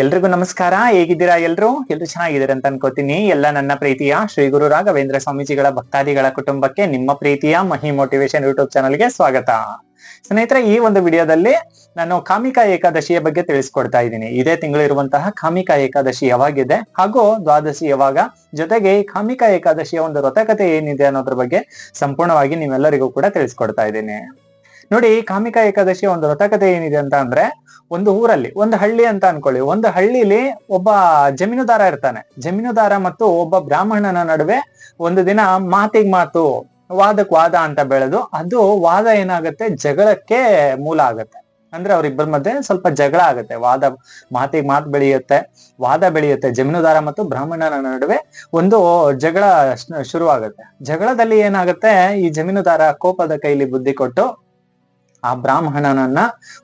ಎಲ್ರಿಗೂ ನಮಸ್ಕಾರ. ಹೇಗಿದ್ದೀರಾ ಎಲ್ರು? ಎಲ್ರು ಚೆನ್ನಾಗಿದ್ದೀರಾ ಅಂತ ಅನ್ಕೋತೀನಿ. ಎಲ್ಲ ನನ್ನ ಪ್ರೀತಿಯ. ಶ್ರೀ ಗುರು ರಾಘವೇಂದ್ರ ಸ್ವಾಮೀಜಿಗಳ ಭಕ್ತಾದಿಗಳ ಕುಟುಂಬಕ್ಕೆ ನಿಮ್ಮ ಪ್ರೀತಿಯ ಮಹಿ ಮೋಟಿವೇಶನ್ ಯೂಟ್ಯೂಬ್ ಚಾನಲ್ಗೆ ಸ್ವಾಗತ. ಸ್ನೇಹಿತರೆ, ಈ ಒಂದು ವಿಡಿಯೋದಲ್ಲಿ ನಾನು ಕಾಮಿಕಾ ಏಕಾದಶಿಯ ಬಗ್ಗೆ ತಿಳಿಸ್ಕೊಡ್ತಾ ಇದ್ದೀನಿ. ಇದೇ ತಿಂಗಳು ಇರುವಂತಹ ಕಾಮಿಕಾ ಏಕಾದಶಿ ಯಾವಾಗಿದೆ ಹಾಗೂ ದ್ವಾದಶಿ ಯಾವಾಗ? ಜೊತೆಗೆ ಈ ಕಾಮಿಕಾ ಏಕಾದಶಿಯ ಒಂದು ವ್ರತಕತೆ ಏನಿದೆ ಅನ್ನೋದ್ರ ಬಗ್ಗೆ ಸಂಪೂರ್ಣವಾಗಿ ನೀವೆಲ್ಲರಿಗೂ ಕೂಡ ತಿಳಿಸ್ಕೊಡ್ತಾ ಇದ್ದೀನಿ. ನೋಡಿ, ಕಾಮಿಕಾ ಏಕಾದಶಿ ಒಂದು ವ್ರತಕತೆ ಏನಿದೆ ಅಂತ ಅಂದ್ರೆ ಒಂದು ಊರಲ್ಲಿ, ಒಂದು ಹಳ್ಳಿ ಅಂತ ಅನ್ಕೊಳ್ಳಿ. ಒಂದು ಹಳ್ಳಿಲಿ ಒಬ್ಬ ಜಮೀನುದಾರ ಇರ್ತಾನೆ. ಜಮೀನುದಾರ ಮತ್ತು ಒಬ್ಬ ಬ್ರಾಹ್ಮಣನ ನಡುವೆ ಒಂದು ದಿನ ಮಾತಿಗ್ ಮಾತು, ವಾದಕ್ ವಾದ ಅಂತ ಬೆಳೆದು, ಅದು ವಾದ ಏನಾಗುತ್ತೆ? ಜಗಳಕ್ಕೆ ಮೂಲ ಆಗುತ್ತೆ. ಅಂದ್ರೆ ಅವ್ರಿಬ್ಬರ ಮಧ್ಯೆ ಸ್ವಲ್ಪ ಜಗಳ ಆಗುತ್ತೆ. ವಾದ, ಮಾತಿಗೆ ಮಾತು ಬೆಳೆಯುತ್ತೆ, ವಾದ ಬೆಳೆಯುತ್ತೆ. ಜಮೀನುದಾರ ಮತ್ತು ಬ್ರಾಹ್ಮಣನ ನಡುವೆ ಒಂದು ಜಗಳ ಶುರುವಾಗುತ್ತೆ. ಜಗಳದಲ್ಲಿ ಏನಾಗುತ್ತೆ? ಈ ಜಮೀನುದಾರ ಕೋಪದ ಕೈಲಿ ಬುದ್ಧಿ ಕೊಟ್ಟು ಆ ಬ್ರಾಹ್ಮಣನನ್ನ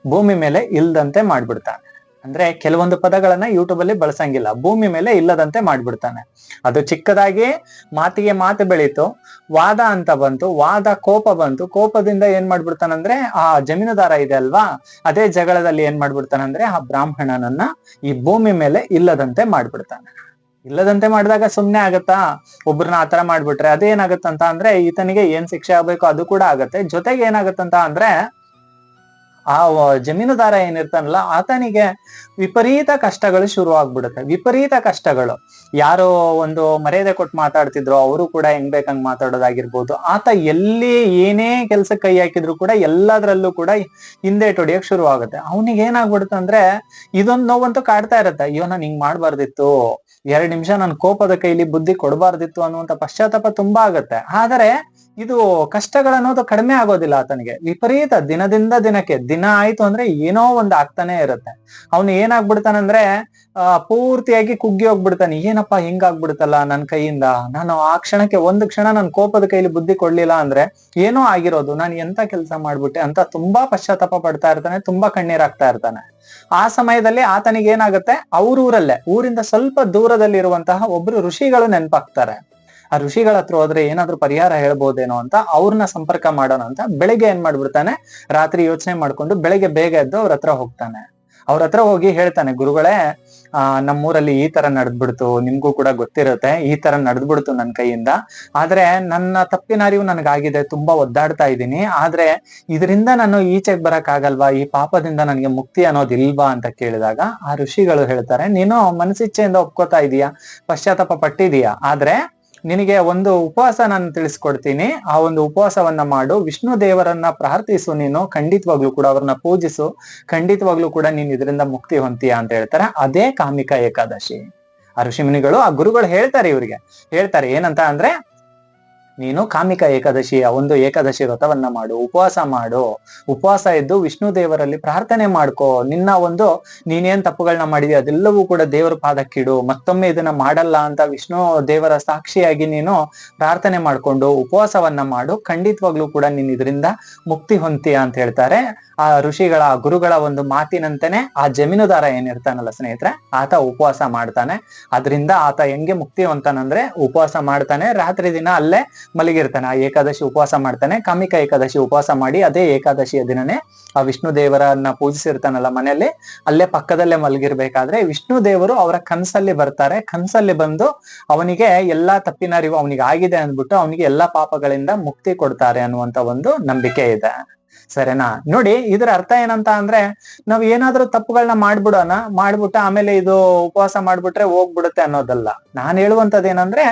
ಭೂಮಿ ಮೇಲೆ ಇಲ್ದಂತೆ ಮಾಡ್ಬಿಡ್ತಾನೆ. ಅಂದ್ರೆ ಕೆಲವೊಂದು ಪದಗಳನ್ನ ಯೂಟ್ಯೂಬ್ ಅಲ್ಲಿ ಬಳಸಂಗಿಲ್ಲ. ಭೂಮಿ ಮೇಲೆ ಇಲ್ಲದಂತೆ ಮಾಡ್ಬಿಡ್ತಾನೆ. ಅದು ಚಿಕ್ಕದಾಗಿ ಮಾತಿಗೆ ಮಾತು ಬೆಳೀತು. ವಾದ ಅಂತ ಬಂತು. ವಾದ ಕೋಪ ಬಂತು. ಕೋಪದಿಂದ ಏನ್ ಮಾಡ್ಬಿಡ್ತಾನಂದ್ರೆ ಆ ಜಮೀನುದಾರ ಇದೆ ಅಲ್ವಾ? ಅದೇ ಜಗಳದಲ್ಲಿ ಏನ್ ಮಾಡ್ಬಿಡ್ತಾನಂದ್ರೆ ಆ ಬ್ರಾಹ್ಮಣನನ್ನ ಈ ಭೂಮಿ ಮೇಲೆ ಇಲ್ಲದಂತೆ ಮಾಡ್ಬಿಡ್ತಾನೆ. ಇಲ್ಲದಂತೆ ಮಾಡಿದಾಗ ಸುಮ್ನೆ ಆಗತ್ತಾ? ಒಬ್ರನ್ನ ಆತರ ಮಾಡ್ಬಿಟ್ರೆ ಅದೇನಾಗತ್ತಂತ ಅಂದ್ರೆ ಈತನಿಗೆ ಏನ್ ಶಿಕ್ಷೆ ಆಗ್ಬೇಕು ಅದು ಕೂಡ ಆಗತ್ತೆ. ಜೊತೆಗೆ ಏನಾಗತ್ತಂತ ಅಂದ್ರೆ ಆ ಜಮೀನುದಾರ ಏನಿರ್ತಾನಲ್ಲ, ಆತನಿಗೆ ವಿಪರೀತ ಕಷ್ಟಗಳು ಶುರು ಆಗ್ಬಿಡುತ್ತೆ ವಿಪರೀತ ಕಷ್ಟಗಳು. ಯಾರೋ ಒಂದು ಮರ್ಯಾದೆ ಕೊಟ್ಟು ಮಾತಾಡ್ತಿದ್ರು, ಅವರು ಕೂಡ ಹೆಂಗ್ ಬೇಕಂಗ್ ಮಾತಾಡೋದಾಗಿರ್ಬೋದು. ಆತ ಎಲ್ಲಿ ಏನೇ ಕೆಲಸ ಕೈ ಹಾಕಿದ್ರು ಕೂಡ ಎಲ್ಲದ್ರಲ್ಲೂ ಕೂಡ ಹಿಂದೆ ಹೊಡಿಯಕ್ ಶುರು ಆಗುತ್ತೆ ಅವನಿಗೆ ಏನಾಗ್ಬಿಡುತ್ತೆ ಅಂದ್ರೆ, ಇದೊಂದು ನೋವಂತೂ ಕಾಡ್ತಾ ಇರತ್ತೆ. ಅಯ್ಯೋ, ನಾನು ಹಿಂಗ್ ಮಾಡ್ಬಾರ್ದಿತ್ತು. ಎರಡ್ ನಿಮಿಷ ನನ್ ಕೋಪದ ಕೈಲಿ ಬುದ್ಧಿ ಕೊಡಬಾರ್ದಿತ್ತು ಅನ್ನುವಂತ ಪಶ್ಚಾತ್ತಾಪ ತುಂಬಾ ಆಗತ್ತೆ. ಆದರೆ ಇದು ಕಷ್ಟಗಳನ್ನೋದು ಕಡಿಮೆ ಆಗೋದಿಲ್ಲ ಆತನಿಗೆ. ವಿಪರೀತ ದಿನದಿಂದ ದಿನಕ್ಕೆ. ದಿನ ಆಯ್ತು ಅಂದ್ರೆ ಏನೋ ಒಂದು ಆಗ್ತಾನೆ ಇರುತ್ತೆ. ಅವನು ಏನಾಗ್ಬಿಡ್ತಾನಂದ್ರೆ ಅಹ್ ಪೂರ್ತಿಯಾಗಿ ಕುಗ್ಗಿ ಹೋಗ್ಬಿಡ್ತಾನೆ. ಏನಪ್ಪಾ ಹಿಂಗಾಗ್ಬಿಡ್ತಲ್ಲ ನನ್ನ ಕೈಯಿಂದ? ನಾನು ಆ ಕ್ಷಣಕ್ಕೆ, ಒಂದು ಕ್ಷಣ ನನ್ನ ಕೋಪದ ಕೈಲಿ ಬುದ್ಧಿ ಕೊಡ್ಲಿಲ್ಲ ಅಂದ್ರೆ ಏನೋ ಆಗಿರೋದು. ನಾನು ಎಂತ ಕೆಲಸ ಮಾಡ್ಬಿಟ್ಟೆ? ಅಂತ ತುಂಬಾ ಪಶ್ಚಾತ್ತಾಪ ಪಡ್ತಾ ಇರ್ತಾನೆ, ತುಂಬಾ ಕಣ್ಣೀರಾಗ್ತಾ ಇರ್ತಾನೆ. ಆ ಸಮಯದಲ್ಲಿ ಆತನಿಗೆ ಏನಾಗುತ್ತೆ ಅವ್ರ ಊರಲ್ಲೇ ಊರಿಂದ ಸ್ವಲ್ಪ ದೂರದಲ್ಲಿರುವಂತಹ ಒಬ್ರು ಋಷಿಗಳು ನೆನಪಾಗ್ತಾರೆ. ಆ ಋಷಿಗಳ ಹತ್ರ ಹೋದ್ರೆ ಏನಾದ್ರೂ ಪರಿಹಾರ ಹೇಳ್ಬೋದೇನೋ ಅಂತ ಅವ್ರನ್ನ ಸಂಪರ್ಕ ಮಾಡೋಣ ಅಂತ ಬೆಳಿಗ್ಗೆ ಏನ್ ಮಾಡ್ಬಿಡ್ತಾನೆ? ರಾತ್ರಿ ಯೋಚನೆ ಮಾಡ್ಕೊಂಡು ಬೆಳಿಗ್ಗೆ ಬೇಗ ಎದ್ದು ಅವ್ರ ಹತ್ರ ಹೋಗ್ತಾನೆ. ಅವ್ರ ಹತ್ರ ಹೋಗಿ ಹೇಳ್ತಾನೆ, ಗುರುಗಳೇ, ಆ, ನಮ್ಮೂರಲ್ಲಿ ಈ ತರ ನಡೆದ್ಬಿಡ್ತು. ನಿಮ್ಗೂ ಕೂಡ ಗೊತ್ತಿರುತ್ತೆ. ಈ ತರ ನಡೆದ್ಬಿಡ್ತು ನನ್ನ ಕೈಯಿಂದ. ಆದ್ರೆ ನನ್ನ ತಪ್ಪಿನ ಅರಿವು ನನ್ಗಾಗಿದೆ. ತುಂಬಾ ಒದ್ದಾಡ್ತಾ ಇದ್ದೀನಿ. ಆದ್ರೆ ಇದರಿಂದ ನಾನು ಈಚೆಗೆ ಬರಕ್ ಆಗಲ್ವಾ ಈ ಪಾಪದಿಂದ ನನಗೆ ಮುಕ್ತಿ ಅನ್ನೋದಿಲ್ವಾ ಅಂತ ಕೇಳಿದಾಗ ಆ ಋಷಿಗಳು ಹೇಳ್ತಾರೆ, ನೀನು ಮನಸ್ಸಿಚ್ಛೆಯಿಂದ ಒಪ್ಕೋತಾ ಇದೀಯಾ? ಪಶ್ಚಾತ್ತಾಪ ಪಟ್ಟಿದೀಯಾ? ಆದ್ರೆ ನಿನಗೆ ಒಂದು ಉಪವಾಸ ನಾನು ತಿಳಿಸ್ಕೊಡ್ತೀನಿ. ಆ ಒಂದು ಉಪವಾಸವನ್ನ ಮಾಡು. ವಿಷ್ಣು ದೇವರನ್ನ ಪ್ರಾರ್ಥಿಸು ನೀನು. ಖಂಡಿತವಾಗ್ಲೂ ಕೂಡ ಅವ್ರನ್ನ ಪೂಜಿಸು. ಖಂಡಿತವಾಗ್ಲೂ ಕೂಡ ನೀನ್ ಇದರಿಂದ ಮುಕ್ತಿ ಹೊಂತೀಯ ಅಂತ ಹೇಳ್ತಾರೆ. ಅದೇ ಕಾಮಿಕ ಏಕಾದಶಿ. ಆ ಋಷಿಮುನಿಗಳು ಆ ಗುರುಗಳು ಹೇಳ್ತಾರೆ ಇವ್ರಿಗೆ. ಹೇಳ್ತಾರೆ ಏನಂತ ಅಂದ್ರೆ ನೀನು ಕಾಮಿಕ ಏಕಾದಶಿಯ ಒಂದು ಏಕಾದಶಿ ವ್ರತವನ್ನ ಮಾಡು, ಉಪವಾಸ ಮಾಡು. ಉಪವಾಸ ಇದ್ದು ವಿಷ್ಣು ದೇವರಲ್ಲಿ ಪ್ರಾರ್ಥನೆ ಮಾಡ್ಕೋ. ನಿನ್ನ ಒಂದು ನೀನೇನ್ ತಪ್ಪುಗಳನ್ನ ಮಾಡಿದಿ ಅದೆಲ್ಲವೂ ಕೂಡ ದೇವರ ಪಾದಕ್ಕಿಡು. ಮತ್ತೊಮ್ಮೆ ಇದನ್ನ ಮಾಡಲ್ಲ ಅಂತ ವಿಷ್ಣು ದೇವರ ಸಾಕ್ಷಿಯಾಗಿ ನೀನು ಪ್ರಾರ್ಥನೆ ಮಾಡ್ಕೊಂಡು ಉಪವಾಸವನ್ನ ಮಾಡು. ಖಂಡಿತವಾಗ್ಲೂ ಕೂಡ ನೀನ್ ಇದರಿಂದ ಮುಕ್ತಿ ಹೊಂತೀಯ ಅಂತ ಹೇಳ್ತಾರೆ. ಆ ಋಷಿಗಳ ಗುರುಗಳ ಒಂದು ಮಾತಿನಂತೆನೆ ಆ ಜಮೀನುದಾರ ಏನಿರ್ತಾನಲ್ಲ ಸ್ನೇಹಿತರೆ, ಆತ ಉಪವಾಸ ಮಾಡ್ತಾನೆ. ಅದರಿಂದ ಆತ ಹೆಂಗೆ ಮುಕ್ತಿ ಹೊಂತಾನಂದ್ರೆ ಉಪವಾಸ ಮಾಡ್ತಾನೆ. ರಾತ್ರಿ ದಿನ ಅಲ್ಲೇ ಮಲಗಿರ್ತಾನೆ. ಆ ಏಕಾದಶಿ ಉಪವಾಸ ಮಾಡ್ತಾನೆ. ಕಾಮಿಕ ಏಕಾದಶಿ ಉಪವಾಸ ಮಾಡಿ ಅದೇ ಏಕಾದಶಿಯ ದಿನನೇ ಆ ವಿಷ್ಣು ದೇವರನ್ನ ಪೂಜಿಸಿರ್ತಾನಲ್ಲ ಮನೆಯಲ್ಲಿ. ಅಲ್ಲೇ ಪಕ್ಕದಲ್ಲೇ ಮಲಗಿರ್ಬೇಕಾದ್ರೆ ವಿಷ್ಣು ದೇವರು ಅವರ ಕನ್ಸಲ್ಲಿ ಬರ್ತಾರೆ. ಕನ್ಸಲ್ಲಿ ಬಂದು ಅವನಿಗೆ ಎಲ್ಲಾ ತಪ್ಪಿನ ಅರಿವು ಅವನಿಗೆ ಆಗಿದೆ ಅಂದ್ಬಿಟ್ಟು ಅವನಿಗೆ ಎಲ್ಲಾ ಪಾಪಗಳಿಂದ ಮುಕ್ತಿ ಕೊಡ್ತಾರೆ ಅನ್ನುವಂತ ಒಂದು ನಂಬಿಕೆ ಇದೆ. ಸರಿನಾ? ನೋಡಿ, ಇದ್ರ ಅರ್ಥ ಏನಂತ ಅಂದ್ರೆ, ನಾವ್ ಏನಾದ್ರೂ ತಪ್ಪುಗಳನ್ನ ಮಾಡ್ಬಿಡೋಣ, ಮಾಡ್ಬಿಟ್ಟು ಆಮೇಲೆ ಇದು ಉಪವಾಸ ಮಾಡ್ಬಿಟ್ರೆ ಹೋಗ್ಬಿಡುತ್ತೆ ಅನ್ನೋದಲ್ಲ. ನಾನ್ ಹೇಳುವಂತದ್ ಏನಂದ್ರೆ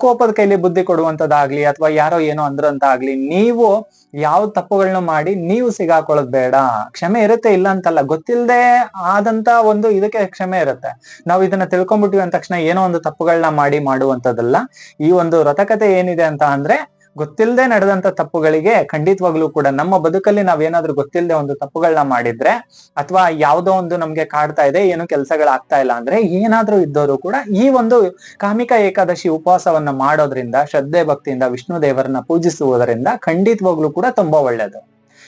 ಕೋಪದ ಕೈಲಿ ಬುದ್ಧಿ ಕೊಡುವಂತದ್ದಾಗ್ಲಿ ಅಥವಾ ಯಾರೋ ಏನೋ ಅಂದ್ರಂತ ಆಗ್ಲಿ ನೀವು ಯಾವ ತಪ್ಪುಗಳನ್ನ ಮಾಡಿ ನೀವು ಸಿಗಾಕೊಳ್ಳೋದ್ ಬೇಡ. ಕ್ಷಮೆ ಇರುತ್ತೆ ಇಲ್ಲ ಅಂತಲ್ಲ ಗೊತ್ತಿಲ್ಲದೆ ಆದಂತ ಒಂದು ಇದಕ್ಕೆ ಕ್ಷಮೆ ಇರುತ್ತೆ. ನಾವು ಇದನ್ನ ತಿಳ್ಕೊಂಡ್ಬಿಟ್ಟಿವಿ ಅಂದ ತಕ್ಷಣ ಏನೋ ಒಂದು ತಪ್ಪುಗಳನ್ನ ಮಾಡಿ ಮಾಡುವಂತದಲ್ಲ ಈ ಒಂದು ರಥಕತೆ ಏನಿದೆ ಅಂತ ಅಂದ್ರೆ ಗೊತ್ತಿಲ್ಲದೆ ನಡೆದಂತ ತಪ್ಪುಗಳಿಗೆ ಖಂಡಿತವಾಗ್ಲೂ ಕೂಡ ನಮ್ಮ ಬದುಕಲ್ಲಿ ನಾವೇನಾದ್ರೂ ಗೊತ್ತಿಲ್ಲದೆ ಒಂದು ತಪ್ಪುಗಳನ್ನ ಮಾಡಿದ್ರೆ ಅಥವಾ ಯಾವುದೋ ಒಂದು ನಮ್ಗೆ ಕಾಡ್ತಾ ಇದೆ, ಏನು ಕೆಲಸಗಳಾಗ್ತಾ ಇಲ್ಲ ಅಂದ್ರೆ ಏನಾದ್ರೂ ಇದ್ದವರು ಕೂಡ ಈ ಒಂದು ಕಾಮಿಕ ಏಕಾದಶಿ ಉಪವಾಸವನ್ನ ಮಾಡೋದ್ರಿಂದ, ಶ್ರದ್ಧೆ ಭಕ್ತಿಯಿಂದ ವಿಷ್ಣು ದೇವರನ್ನ ಪೂಜಿಸುವುದರಿಂದ ಖಂಡಿತವಾಗ್ಲೂ ಕೂಡ ತುಂಬಾ ಒಳ್ಳೇದು.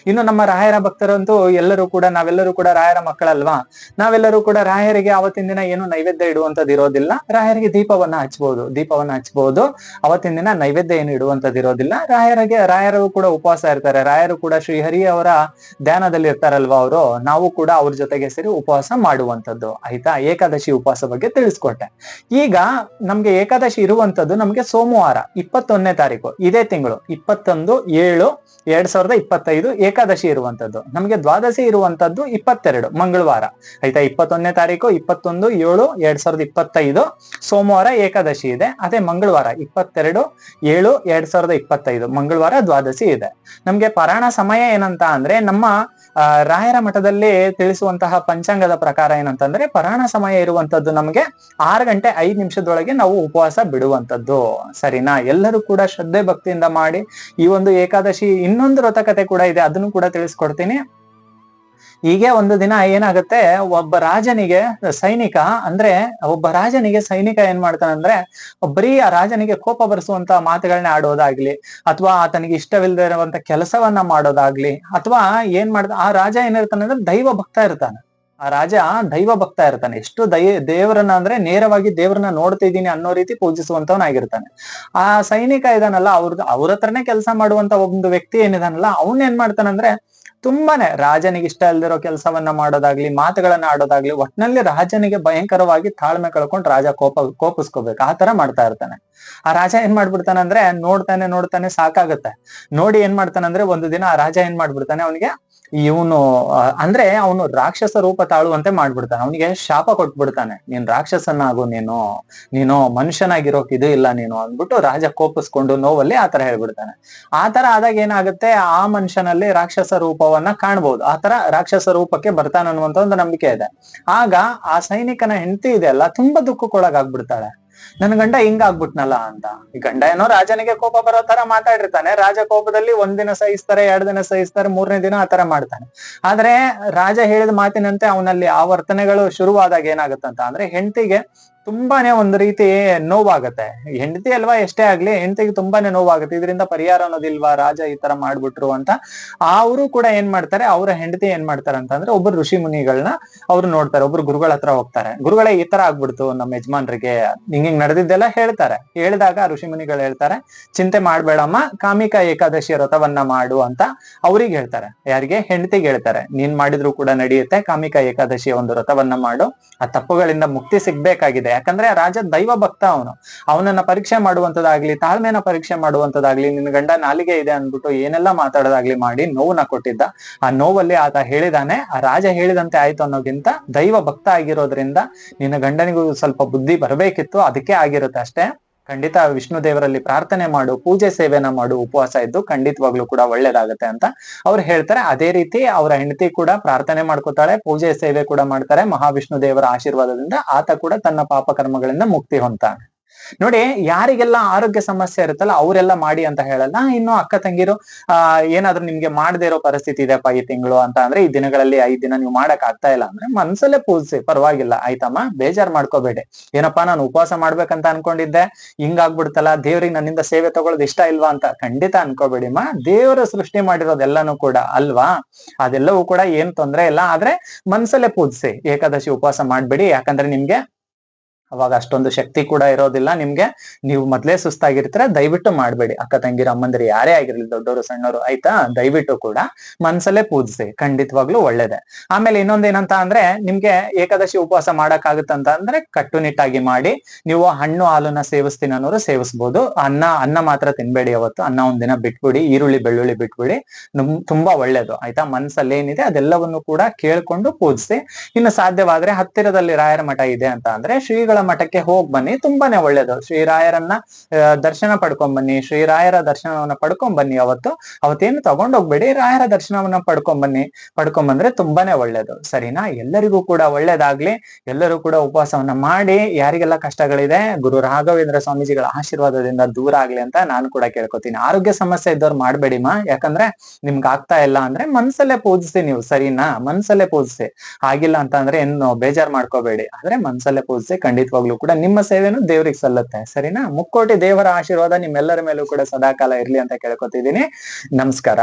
ಇನ್ನು ನಮ್ಮ ರಾಯರ ಭಕ್ತರಂತೂ ಎಲ್ಲರೂ ಕೂಡ, ನಾವೆಲ್ಲರೂ ಕೂಡ ರಾಯರ ಮಕ್ಕಳಲ್ವಾ? ನಾವೆಲ್ಲರೂ ಕೂಡ ರಾಯರಿಗೆ ಅವತ್ತಿನ ದಿನ ಏನು ನೈವೇದ್ಯ ಇಡುವಂತದ್ದು ಇರೋದಿಲ್ಲ. ರಾಯರಿಗೆ ದೀಪವನ್ನ ಹಚ್ಬಹುದು ದೀಪವನ್ನ ಹಚ್ಬಹುದು ಅವತ್ತಿನ ದಿನ ನೈವೇದ್ಯ ಏನು ಇಡುವಂತದ್ದು ಇರೋದಿಲ್ಲ. ರಾಯರಿಗೆ, ರಾಯರು ಕೂಡ ಉಪವಾಸ ಇರ್ತಾರೆ. ರಾಯರು ಕೂಡ ಶ್ರೀಹರಿ ಅವರ ಧ್ಯಾನದಲ್ಲಿ ಇರ್ತಾರಲ್ವಾ ಅವರು? ನಾವು ಕೂಡ ಅವ್ರ ಜೊತೆಗೆ ಸೇರಿ ಉಪವಾಸ ಮಾಡುವಂತದ್ದು ಆಯ್ತಾ? ಏಕಾದಶಿ ಉಪವಾಸ ಬಗ್ಗೆ ತಿಳಿಸ್ಕೊಟ್ಟೆ. ಈಗ ನಮ್ಗೆ ಏಕಾದಶಿ ಇರುವಂತದ್ದು ನಮ್ಗೆ ಸೋಮವಾರ, ಇಪ್ಪತ್ತೊಂದನೇ ತಾರೀಕು. ಇದೇ ತಿಂಗಳು, ಇಪ್ಪತ್ತೊಂದು ಏಳು, ಎರಡ್ ಸಾವಿರದ ಇಪ್ಪತ್ತೈದು ಏಕಾದಶಿ ಇರುವಂತದ್ದು. ನಮಗೆ ದ್ವಾದಶಿ ಇರುವಂತದ್ದು ಇಪ್ಪತ್ತೆರಡು, ಮಂಗಳವಾರ. ಆಯ್ತಾ? ಇಪ್ಪತ್ತೊಂದನೇ ತಾರೀಕು, ಇಪ್ಪತ್ತೊಂದು, ಏಳು, ಎರಡ್ ಸಾವಿರದ ಇಪ್ಪತ್ತೈದು. ಸೋಮವಾರ ಏಕಾದಶಿ ಇದೆ. ಅದೇ ಮಂಗಳವಾರ, ಇಪ್ಪತ್ತೆರಡು, ಏಳು, ಎರಡ್ ಸಾವಿರದ ಇಪ್ಪತ್ತೈದು. ಮಂಗಳವಾರ ದ್ವಾದಶಿ ಇದೆ. ನಮ್ಗೆ ಪರಾಣ ಸಮಯ ಏನಂತ ಅಂದ್ರೆ ನಮ್ಮ ರಾಯರ ಮಠದಲ್ಲಿ ತಿಳಿಸುವಂತಹ ಪಂಚಾಂಗದ ಪ್ರಕಾರ ಏನಂತಂದ್ರೆ ಪರಾಣ ಸಮಯ ಇರುವಂತದ್ದು ನಮಗೆ ಆರು ಗಂಟೆ ಐದು ನಿಮಿಷದೊಳಗೆ ನಾವು ಉಪವಾಸ ಬಿಡುವಂತದ್ದು. ಸರಿನಾ? ಎಲ್ಲರೂ ಕೂಡ ಶ್ರದ್ಧೆ ಭಕ್ತಿಯಿಂದ ಮಾಡಿ ಈ ಒಂದು ಏಕಾದಶಿ ಇನ್ನೊಂದು ವ್ರತಕತೆ ಕೂಡ ಇದೆ. ಅದನ್ನು ಕೂಡ ತಿಳಿಸ್ಕೊಡ್ತೀನಿ. ಹೀಗೆ ಒಂದು ದಿನ ಏನಾಗುತ್ತೆ, ಒಬ್ಬ ರಾಜನಿಗೆ ಸೈನಿಕ, ಅಂದ್ರೆ ಒಬ್ಬ ರಾಜನಿಗೆ ಸೈನಿಕ ಏನ್ ಮಾಡ್ತಾನಂದ್ರೆ ಬರೀ ಆ ರಾಜನಿಗೆ ಕೋಪ ಬರೆಸುವಂತ ಮಾತುಗಳನ್ನ ಆಡೋದಾಗ್ಲಿ, ಅಥವಾ ಆತನಿಗೆ ಇಷ್ಟವಿಲ್ಲದೆ ಇರುವಂತ ಕೆಲಸವನ್ನ ಮಾಡೋದಾಗ್ಲಿ, ಅಥವಾ ಏನ್ ಮಾಡ್ದ, ಆ ರಾಜ ಏನಿರ್ತಾನೆ ಅಂದ್ರೆ ದೈವ ಭಕ್ತ ಇರ್ತಾನೆ. ಆ ರಾಜ ದೈವ ಭಕ್ತ ಇರ್ತಾನೆ. ಎಷ್ಟು ದೈ, ದೇವರನ್ನ ಅಂದ್ರೆ ನೇರವಾಗಿ ದೇವರನ್ನ ನೋಡ್ತಿದ್ದೀನಿ ಅನ್ನೋ ರೀತಿ ಪೂಜಿಸುವಂತವನಾಗಿರ್ತಾನೆ ಆ ಸೈನಿಕ ಇದಾನಲ್ಲ ಅವ್ರದ್ದು ಅವ್ರ ಹತ್ರನೇ ಕೆಲಸ ಮಾಡುವಂತ ಒಂದು ವ್ಯಕ್ತಿ ಏನಿದಾನಲ್ಲ, ಅವನ್ ಏನ್ ಮಾಡ್ತಾನಂದ್ರೆ ತುಂಬಾನೇ ರಾಜನಿಗೆ ಇಷ್ಟ ಇಲ್ದಿರೋ ಕೆಲಸವನ್ನ ಮಾಡೋದಾಗ್ಲಿ, ಮಾತುಗಳನ್ನ ಆಡೋದಾಗ್ಲಿ, ಒಟ್ನಲ್ಲಿ ರಾಜನಿಗೆ ಭಯಂಕರವಾಗಿ ತಾಳ್ಮೆ ಕಳ್ಕೊಂಡು ರಾಜ ಕೋಪ, ಕೋಪಿಸ್ಕೋಬೇಕು. ಆ ತರ ಮಾಡ್ತಾ ಇರ್ತಾನೆ. ಆ ರಾಜ ಏನ್ ಮಾಡ್ಬಿಡ್ತಾನಂದ್ರೆ ನೋಡ್ತಾನೆ ನೋಡ್ತಾನೆ ಸಾಕಾಗತ್ತೆ. ನೋಡಿ ಏನ್ ಮಾಡ್ತಾನಂದ್ರೆ ಒಂದು ದಿನ ಆ ರಾಜ ಏನ್ ಮಾಡ್ಬಿಡ್ತಾನೆ, ಅವನಿಗೆ ಇವನು ಅಂದ್ರೆ ಅವನು ರಾಕ್ಷಸ ರೂಪ ತಾಳುವಂತೆ ಮಾಡ್ಬಿಡ್ತಾನೆ. ಅವನಿಗೆ ಶಾಪ ಕೊಟ್ಬಿಡ್ತಾನೆ. ನೀನ್ ರಾಕ್ಷಸನಾಗು ನೀನು. ನೀನು ಮನುಷ್ಯನಾಗಿರೋಕ್ ಇದು ಇಲ್ಲ ನೀನು ಅಂದ್ಬಿಟ್ಟು ರಾಜ ಕೋಪಿಸ್ಕೊಂಡು ನೋವಲ್ಲಿ ಆತರ ಹೇಳ್ಬಿಡ್ತಾನೆ. ಆತರ ಆದಾಗ ಏನಾಗುತ್ತೆ? ಆ ಮನುಷ್ಯನಲ್ಲಿ ರಾಕ್ಷಸ ರೂಪವನ್ನ ಕಾಣ್ಬಹುದು ಆತರ ರಾಕ್ಷಸ ರೂಪಕ್ಕೆ ಬರ್ತಾನೆ ಅನ್ನುವಂತ ಒಂದು ನಂಬಿಕೆ ಇದೆ. ಆಗ ಆ ಸೈನಿಕನ ಹೆಂಡತಿ ಇದೆ ಅಲ್ಲ, ತುಂಬಾ ದುಃಖಕ್ಕೊಳಗಾಗ್ಬಿಡ್ತಾಳೆ. ನನ್ ಗಂಡ ಹಿಂಗ ಆಗ್ಬಿಟ್ನಲ್ಲ ಅಂತ. ಈ ಗಂಡ ಏನೋ ರಾಜನಿಗೆ ಕೋಪ ಬರೋ ತರ ಮಾತಾಡಿರ್ತಾನೆ. ರಾಜ ಕೋಪದಲ್ಲಿ ಒಂದಿನ ಸಹಿಸ್ತಾರೆ, ಎರಡ್ ದಿನ ಸಹಿಸ್ತಾರೆ, ಮೂರನೇ ದಿನ ಆತರ ಮಾಡ್ತಾನೆ. ಆದ್ರೆ ರಾಜ ಹೇಳಿದ ಮಾತಿನಂತೆ ಅವನಲ್ಲಿ ಆ ವರ್ತನೆಗಳು ಶುರುವಾದಾಗ ಏನಾಗುತ್ತಂತ ಅಂದ್ರೆ ಹೆಂಡತಿಗೆ ತುಂಬಾನೇ ಒಂದು ರೀತಿ ನೋವಾಗತ್ತೆ. ಹೆಂಡತಿ ಅಲ್ವಾ ಎಷ್ಟೇ ಆಗ್ಲಿ, ಹೆಂಡತಿಗೆ ತುಂಬಾನೇ ನೋವಾಗುತ್ತೆ. ಇದರಿಂದ ಪರಿಹಾರ ಅನ್ನೋದಿಲ್ವಾ? ರಾಜ ಈ ತರ ಮಾಡ್ಬಿಟ್ರು ಅಂತ. ಅವರು ಕೂಡ ಏನ್ ಮಾಡ್ತಾರೆ, ಅವರ ಹೆಂಡತಿ ಏನ್ ಮಾಡ್ತಾರೆ ಅಂತಂದ್ರೆ ಒಬ್ರು ಋಷಿ ಮುನಿಗಳನ್ನ ಅವ್ರು ನೋಡ್ತಾರೆ. ಒಬ್ರು ಗುರುಗಳ ಹತ್ರ ಹೋಗ್ತಾರೆ. ಗುರುಗಳೇ ಈ ತರ ಆಗ್ಬಿಡ್ತು ನಮ್ಮ ಯಜಮಾನ್ರಿಗೆ. ಹಿಂಗ್ ನಡೆದಿದ್ದೆಲ್ಲ ಹೇಳ್ತಾರೆ. ಹೇಳಿದಾಗ ಋಷಿ ಮುನಿಗಳು ಹೇಳ್ತಾರೆ, ಚಿಂತೆ ಮಾಡ್ಬೇಡಮ್ಮ, ಕಾಮಿಕ ಏಕಾದಶಿ ವ್ರತವನ್ನ ಮಾಡು ಅಂತ ಅವ್ರಿಗೆ ಹೇಳ್ತಾರೆ. ಯಾರಿಗೆ? ಹೆಂಡತಿಗೆ ಹೇಳ್ತಾರೆ. ನೀನ್ ಮಾಡಿದ್ರು ಕೂಡ ನಡೆಯುತ್ತೆ. ಕಾಮಿಕ ಏಕಾದಶಿಯ ಒಂದು ವ್ರತವನ್ನ ಮಾಡು. ಆ ತಪ್ಪುಗಳಿಂದ ಮುಕ್ತಿ ಸಿಗ್ಬೇಕಾಗಿದೆ. ಯಾಕಂದ್ರೆ ರಾಜ ದೈವ ಭಕ್ತ ಅವನು. ಅವನನ್ನ ಪರೀಕ್ಷೆ ಮಾಡುವಂತದಾಗ್ಲಿ, ತಾಳ್ಮೆನ ಪರೀಕ್ಷೆ ಮಾಡುವಂತದಾಗ್ಲಿ ನಿನ್ ಗಂಡ ನಾಲಿಗೆ ಇದೆ ಅಂದ್ಬಿಟ್ಟು ಏನೆಲ್ಲ ಮಾತಾಡೋದಾಗ್ಲಿ ಮಾಡಿ ನೋವನ್ನ ಕೊಟ್ಟಿದ್ದ. ಆ ನೋವಲ್ಲಿ ಆತ ಹೇಳಿದಾನೆ, ಆ ರಾಜ ಹೇಳಿದಂತೆ ಆಯ್ತು ಅನ್ನೋಗಿಂತ ದೈವ ಭಕ್ತ ಆಗಿರೋದ್ರಿಂದ ನಿನ್ನ ಗಂಡನಿಗೂ ಸ್ವಲ್ಪ ಬುದ್ಧಿ ಬರಬೇಕಿತ್ತು, ಅದಕ್ಕೆ ಆಗಿರುತ್ತೆ ಅಷ್ಟೇ. ಖಂಡಿತ ವಿಷ್ಣು ದೇವರಲ್ಲಿ ಪ್ರಾರ್ಥನೆ ಮಾಡು, ಪೂಜೆ ಸೇವೆನ ಮಾಡು, ಉಪವಾಸ ಇದ್ದು ಖಂಡಿತವಾಗ್ಲೂ ಕೂಡ ಒಳ್ಳೇದಾಗತ್ತೆ ಅಂತ ಅವ್ರು ಹೇಳ್ತಾರೆ. ಅದೇ ರೀತಿ ಅವರ ಹೆಂಡತಿ ಕೂಡ ಪ್ರಾರ್ಥನೆ ಮಾಡ್ಕೋತಾಳೆ, ಪೂಜೆ ಸೇವೆ ಕೂಡ ಮಾಡ್ತಾರೆ. ಮಹಾವಿಷ್ಣು ದೇವರ ಆಶೀರ್ವಾದದಿಂದ ಆತ ಕೂಡ ತನ್ನ ಪಾಪ ಕರ್ಮಗಳಿಂದ ಮುಕ್ತಿ ಹೊಂದ್ತಾನೆ. ನೋಡಿ, ಯಾರಿಗೆಲ್ಲ ಆರೋಗ್ಯ ಸಮಸ್ಯೆ ಇರುತ್ತಲ್ಲ, ಅವರೆಲ್ಲ ಮಾಡಿ ಅಂತ ಹೇಳಲ್ಲ. ಇನ್ನು ಅಕ್ಕ ತಂಗಿರು, ಆ, ಏನಾದ್ರು ನಿಮ್ಗೆ ಮಾಡದೇ ಇರೋ ಪರಿಸ್ಥಿತಿ ಇದೆಪ್ಪ ಈ ತಿಂಗಳು ಅಂತ ಅಂದ್ರೆ, ಈ ದಿನಗಳಲ್ಲಿ ಐದ್ ದಿನ ನೀವು ಮಾಡಕ್ ಆಗ್ತಾ ಇಲ್ಲ ಅಂದ್ರೆ, ಮನ್ಸಲ್ಲೇ ಪೂಜಿಸಿ ಪರವಾಗಿಲ್ಲ. ಆಯ್ತಮ್ಮ? ಬೇಜಾರ್ ಮಾಡ್ಕೋಬೇಡಿ. ಏನಪ್ಪಾ, ನಾನು ಉಪವಾಸ ಮಾಡ್ಬೇಕಂತ ಅನ್ಕೊಂಡಿದ್ದೆ. ಹಿಂಗಾಗ್ಬಿಡ್ತಲ್ಲ, ದೇವ್ರಿಗೆ ನನ್ನಿಂದ ಸೇವೆ ತಗೊಳ್ಳೋದು ಇಷ್ಟ ಇಲ್ವಾ ಅಂತ ಖಂಡಿತ ಅನ್ಕೋಬೇಡಿಮ್ಮ. ದೇವರ ಸೃಷ್ಟಿ ಮಾಡಿರೋದೆಲ್ಲಾನು ಕೂಡ ಅಲ್ವಾ? ಅದೆಲ್ಲವೂ ಕೂಡ ಏನ್ ತೊಂದ್ರೆ ಇಲ್ಲ. ಆದ್ರೆ ಮನ್ಸಲ್ಲೇ ಪೂಜಿಸಿ ಏಕಾದಶಿ ಉಪವಾಸ ಮಾಡ್ಬೇಡಿ. ಯಾಕಂದ್ರೆ ನಿಮ್ಗೆ ಅವಾಗ ಅಷ್ಟೊಂದು ಶಕ್ತಿ ಕೂಡ ಇರೋದಿಲ್ಲ. ನಿಮ್ಗೆ ನೀವು ಮೊದ್ಲೇ ಸುಸ್ತಾಗಿರ್ತೀರ, ದಯವಿಟ್ಟು ಮಾಡ್ಬೇಡಿ. ಅಕ್ಕ ತಂಗಿರ, ಅಮ್ಮಂದಿರು ಯಾರೇ ಆಗಿರ್ಲಿ ದೊಡ್ಡವರು ಸಣ್ಣವರು ಆಯ್ತಾ? ದಯವಿಟ್ಟು ಕೂಡ ಮನ್ಸಲ್ಲೇ ಪೂಜಿಸಿ. ಖಂಡಿತವಾಗ್ಲೂ ಒಳ್ಳೇದೆ. ಆಮೇಲೆ ಇನ್ನೊಂದ್ ಏನಂತ ಅಂದ್ರೆ ನಿಮ್ಗೆ ಏಕಾದಶಿ ಉಪವಾಸ ಮಾಡಕ್ಕಾಗುತ್ತಂತ ಅಂದ್ರೆ ಕಟ್ಟುನಿಟ್ಟಾಗಿ ಮಾಡಿ, ನೀವು ಹಣ್ಣು, ಹಾಲನ್ನ ಸೇವಿಸ್ತೀನಿ ಅನ್ನೋರು ಸೇವಿಸ್ಬೋದು. ಅನ್ನ ಅನ್ನ ಮಾತ್ರ ತಿನ್ಬೇಡಿ ಅವತ್ತು. ಅನ್ನ ಒಂದಿನ ಬಿಟ್ಬಿಡಿ, ಈರುಳ್ಳಿ, ಬೆಳ್ಳುಳ್ಳಿ ಬಿಟ್ಬಿಡಿ. ನಮ್ ತುಂಬಾ ಒಳ್ಳೇದು. ಆಯ್ತಾ? ಮನ್ಸಲ್ಲಿ ಏನಿದೆ ಅದೆಲ್ಲವನ್ನು ಕೂಡ ಕೇಳ್ಕೊಂಡು ಪೂಜಿಸಿ. ಇನ್ನು ಸಾಧ್ಯವಾದ್ರೆ ಹತ್ತಿರದಲ್ಲಿ ರಾಯರ ಮಠ ಇದೆ ಅಂತ ಅಂದ್ರೆ ಶ್ರೀಗಳ ಮಠಕ್ಕೆ ಹೋಗ್ ಬನ್ನಿ, ತುಂಬಾನೇ ಒಳ್ಳೇದು. ಶ್ರೀರಾಯರನ್ನ ದರ್ಶನ ಪಡ್ಕೊಂಡ್ ಬನ್ನಿ. ಶ್ರೀರಾಯರ ದರ್ಶನವನ್ನ ಪಡ್ಕೊಂಡ್ ಬನ್ನಿ ಅವತ್ತು. ಅವತ್ತೇನು ತಗೊಂಡ್ ಹೋಗ್ಬೇಡಿ, ರಾಯರ ದರ್ಶನವನ್ನ ಪಡ್ಕೊಂಡ್ ಬನ್ನಿ. ಪಡ್ಕೊಂಡ್ ಬಂದ್ರೆ ತುಂಬಾನೇ ಒಳ್ಳೇದು. ಸರಿನಾ? ಎಲ್ಲರಿಗೂ ಕೂಡ ಒಳ್ಳೇದಾಗ್ಲಿ. ಎಲ್ಲರೂ ಕೂಡ ಉಪವಾಸವನ್ನ ಮಾಡಿ, ಯಾರಿಗೆಲ್ಲ ಕಷ್ಟಗಳಿದೆ, ಗುರು ರಾಘವೇಂದ್ರ ಸ್ವಾಮೀಜಿಗಳ ಆಶೀರ್ವಾದದಿಂದ ದೂರ ಆಗ್ಲಿ ಅಂತ ನಾನು ಕೂಡ ಕೇಳ್ಕೊತೀನಿ. ಆರೋಗ್ಯ ಸಮಸ್ಯೆ ಇದ್ದವ್ರು ಮಾಡ್ಬೇಡಿಮಾ ಯಾಕಂದ್ರೆ ನಿಮ್ಗೆ ಆಗ್ತಾ ಇಲ್ಲ ಅಂದ್ರೆ ಮನ್ಸಲ್ಲೇ ಪೂಜಿಸಿ ನೀವು. ಸರಿನಾ? ಮನ್ಸಲ್ಲೇ ಪೂಜಿಸಿ. ಆಗಿಲ್ಲ ಅಂತ ಅಂದ್ರೆ ಏನು ಬೇಜಾರ್ ಮಾಡ್ಕೋಬೇಡಿ. ಆದ್ರೆ ಮನ್ಸಲ್ಲೇ ಪೂಜಿಸಿ ಖಂಡಿತವಾಗ್ಲೂ ಕೂಡ ನಿಮ್ಮ ಸೇವೆನು ದೇವ್ರಿಗೆ ಸಲ್ಲತ್ತೆ, ಸರಿನಾ? ಮುಕ್ಕೋಟಿ ದೇವರ ಆಶೀರ್ವಾದ ನಿಮ್ಮೆಲ್ಲರ ಮೇಲೂ ಕೂಡ ಸದಾಕಾಲ ಇರ್ಲಿ ಅಂತ ಕೇಳ್ಕೊತಿದ್ದೀನಿ. ನಮಸ್ಕಾರ.